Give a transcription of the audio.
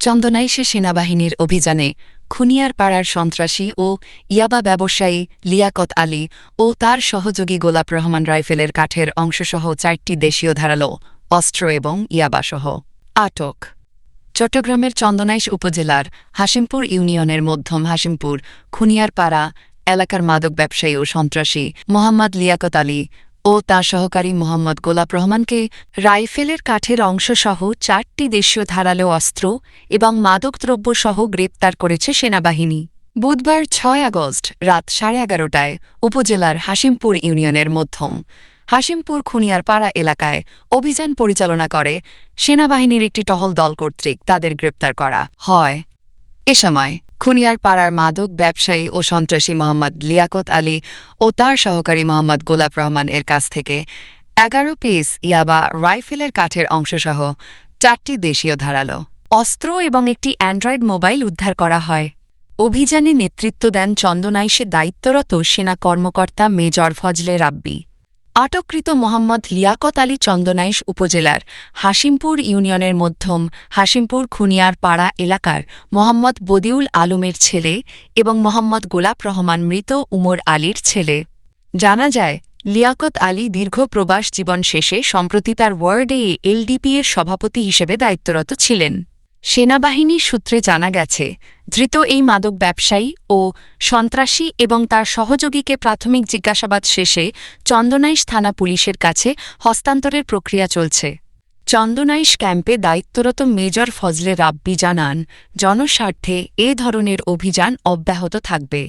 চন্দনাইশে সেনাবাহিনীর অভিযানে খুনিয়ার পাড়ার সন্ত্রাসী ও ইয়াবা ব্যবসায়ী লিয়াকত আলী ও তার সহযোগী গোলাপ রহমান রাইফেলের কাঠের অংশসহ চারটি দেশীয় ধারালো অস্ত্র এবং ইয়াবাসহ। আটক। চট্টগ্রামের চন্দনাইশ উপজেলার হাসিমপুর ইউনিয়নের মধ্যম হাসিমপুর খুনিয়ার পাড়া এলাকার মাদক ব্যবসায়ী ও সন্ত্রাসী মোহাম্মদ লিয়াকত আলী ও তার সহকারী মোহাম্মদ গোলাপ রহমানকে রাইফেলের কাঠের অংশসহ চারটি দেশীয় ধারালো অস্ত্র এবং মাদকদ্রব্যসহ গ্রেপ্তার করেছে সেনাবাহিনী। বুধবার ছয় আগস্ট রাত সাড়ে এগারোটায় উপজেলার হাসিমপুর ইউনিয়নের মধ্যম হাসিমপুর খুনিয়ার পাড়া এলাকায় অভিযান পরিচালনা করে সেনাবাহিনীর একটি টহল দল কর্তৃক তাদের গ্রেপ্তার করা হয়। এ সময় খুনিয়ার পাড়ার মাদক ব্যবসায়ী ও সন্ত্রাসী মোহাম্মদ লিয়াকত আলী ও তার সহকারী মোহাম্মদ গোলাপ রহমান এর কাছ থেকে এগারো পিস ইয়াবা রাইফেলের কাঠের অংশসহ চারটি দেশীয় ধারালো অস্ত্র এবং একটি অ্যান্ড্রয়েড মোবাইল উদ্ধার করা হয়। অভিযানে নেতৃত্ব দেন চন্দনাইশে দায়িত্বরত সেনা কর্মকর্তা মেজর ফজলে রাব্বি। আটককৃত মোহাম্মদ লিয়াকত আলী চন্দনাইশ উপজেলার হাসিমপুর ইউনিয়নের মধ্যম হাসিমপুর খুনিয়ার পাড়া এলাকার মোহাম্মদ বদিউল আলমের ছেলে এবং মোহাম্মদ গোলাপ রহমান মৃত উমর আলীর ছেলে। জানা যায়, লিয়াকত আলী দীর্ঘ প্রবাস জীবন শেষে সম্প্রতি তার ওয়ার্ডে এলডিপি এর সভাপতি হিসেবে দায়িত্বরত ছিলেন। সেনাবাহিনীর সূত্রে জানা গেছে, ধৃত এই মাদক ব্যবসায়ী ও সন্ত্রাসী এবং তার সহযোগীকে প্রাথমিক জিজ্ঞাসাবাদ শেষে চন্দনাইশ থানা পুলিশের কাছে হস্তান্তরের প্রক্রিয়া চলছে। চন্দনাইশ ক্যাম্পে দায়িত্বরত মেজর ফজলে রাব্বি জানান, জনস্বার্থে এ ধরনের অভিযান অব্যাহত থাকবে।